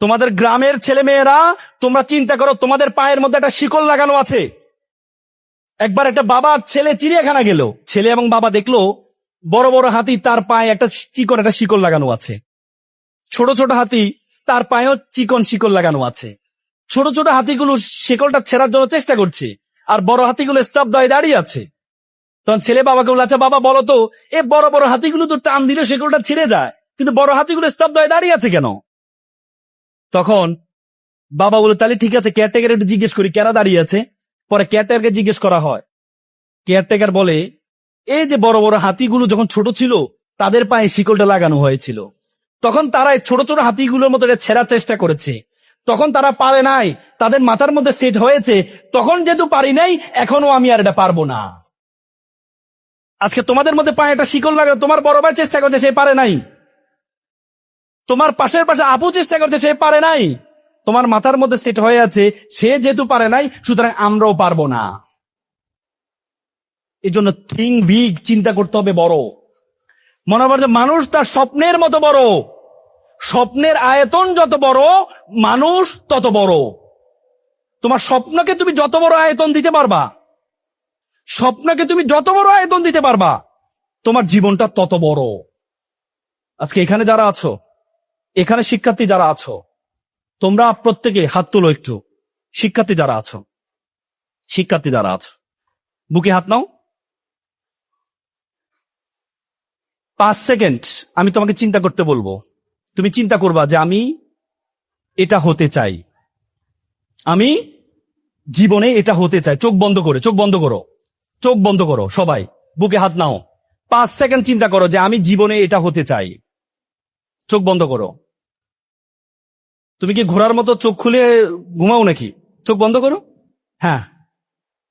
তোমাদের গ্রামের ছেলে মেয়েরা তোমরা চিন্তা করো, তোমাদের পায়ের মধ্যে একটা শিকল লাগানো আছে। একবার একটা বাবার ছেলে চিড়িয়াখানা গেল। ছেলে এবং বাবা দেখল, বড় বড় হাতি তার পায়ে একটা চিকন একটা শিকল লাগানো আছে। ছোট ছোট হাতি তার পায়েও চিকন শিকল লাগানো আছে। ছোট ছোট হাতিগুলো শিকলটা ছেড়ার জন্য চেষ্টা করছে, আর বড় হাতিগুলো দয়ে দাঁড়িয়ে আছে। তখন ছেলে বাবাকে বলে আচ্ছা বাবা, বলো তো, এ বড় বড় হাতিগুলো তো টান দিলে শিকলটা ছিঁড়ে যায়, কিন্তু বড় হাতিগুলো স্তব্ধ হয়ে দাঁড়িয়ে আছে কেন? তখন বাবা বলে তাহলে ঠিক আছে কেয়ারটেকার একটু জিজ্ঞেস করি, কেরা দাঁড়িয়ে আছে? পরে কেয়ারটেকারকে জিজ্ঞেস করা হয়। কেয়ারটেকার বলে, এই যে বড় বড় হাতিগুলো যখন ছোট ছিল, তাদের পায়ে শিকলটা লাগানো হয়েছিল। তখন তারা ছোট ছোট হাতিগুলোর মতো এটা ছেড়ার চেষ্টা করেছে। তখন তারা পারে নাই, তাদের মাথার মধ্যে সেট হয়েছে, তখন যেহেতু পারি নাই এখনও আমি আর এটা পারব না। আজকে তোমাদের মধ্যে পায়ে একটা শিকল লাগানো তোমার বড় ভাই চেষ্টা করছে, সে পারে নাই। তোমার পাশের পাশে আপু চেষ্টা করছে, সে পারে নাই। তোমার মাথার মধ্যে সেট হয়ে আছে, সে যেহেতু পারে নাই, সুতরাং আমরাও পারব না। এই জন্য থিং বিগ চিন্তা করতে হবে বড়। মনে হবে যে মানুষ তার স্বপ্নের মতো বড়। স্বপ্নের আয়তন যত বড়, মানুষ তত বড়। তোমার স্বপ্নকে তুমি যত বড় আয়তন দিতে পারবা, স্বপ্নকে তুমি যত বড় আয়তন দিতে পারবা, তোমার জীবনটা তত বড়। আজকে এখানে যারা আছো এখানে শিক্ষার্থী যারা আছো, তোমরা প্রত্যেকে হাত তোলো একটু। শিক্ষার্থী যারা আছো, শিক্ষার্থী যারা আছো, বুকে হাত নাও। পাঁচ সেকেন্ড, আমি তোমাকে চিন্তা করতে বলব। তুমি চিন্তা করবা যে আমি এটা হতে চাই। আমি জীবনে এটা হতে চাই। চোখ বন্ধ করে, চোখ বন্ধ করো। চোখ বন্ধ করো, সবাই, বুকে হাত নাও। পাঁচ সেকেন্ড চিন্তা করো যে আমি জীবনে এটা হতে চাই। চোখ বন্ধ করো। তুমি কি ঘোড়ার মতো চোখ খুলে ঘুমাও নাকি? চোখ বন্ধ করো? হ্যাঁ।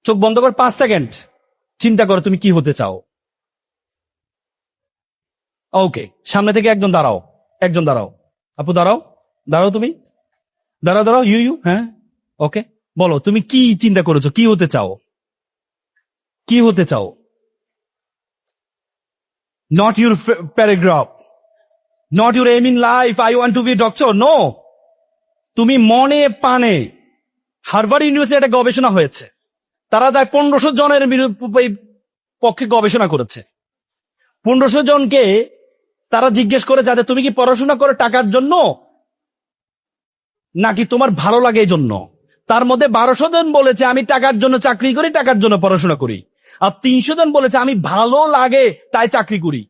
চোখ বন্ধ কর পাঁচ সেকেন্ড। চিন্তা করো তুমি কি হতে চাও। ওকে, সামনে থেকে একজন দাঁড়াও। একজন দাঁড়াও। আপু, দাঁড়াও। দাঁড়াও তুমি। দাঁড়াও দাঁড়াও। ইউ ইউ হ্যাঁ। ওকে। বলো, তুমি কি চিন্তা করেছ? কি হতে চাও? কি হতে চাও? Not your paragraph not your aim in life I want to be doctor no তুমি মনে পানে হার্ভার্ড ইউনিভার্সিটি একটা গবেষণা হয়েছে। তারা যায় পনেরোশো জনের পক্ষে গবেষণা করেছে। পনেরোশো জনকে তারা জিজ্ঞেস করে যাতে তুমি কি পড়াশোনা করো টাকার জন্য নাকি তোমার ভালো লাগে এই জন্য? তার মধ্যে বারোশো জন বলেছে, আমি টাকার জন্য চাকরি করি, টাকার জন্য পড়াশোনা করি। আর তিনশো জন বলেছে, আমি ভালো লাগে, তাই চাকরি করি।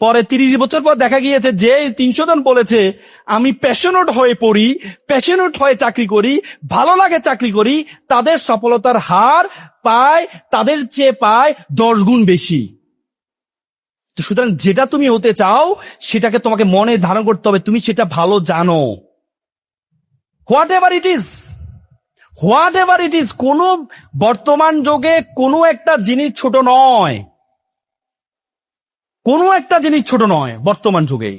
পরে তিরিশ বছর পর দেখা গিয়েছে যে তিনশো জন বলেছে, আমি প্যাশনেট হয়ে পড়ি প্যাশনেট হয়ে চাকরি করি, ভালো লাগে চাকরি করি, তাদের সফলতার হার পায়, তাদের চেয়ে পায় দশ গুণ বেশি। তো সুতরাং যেটা তুমি হতে চাও, সেটাকে তোমাকে মনে ধারণ করতে হবে, তুমি সেটা ভালো জানো। Whatever it is whatever it is কোন বর্তমান যুগে কোনো একটা জিনিস ছোট নয়। কোনো একটা জিনিস ছোট নয় বর্তমান যুগে।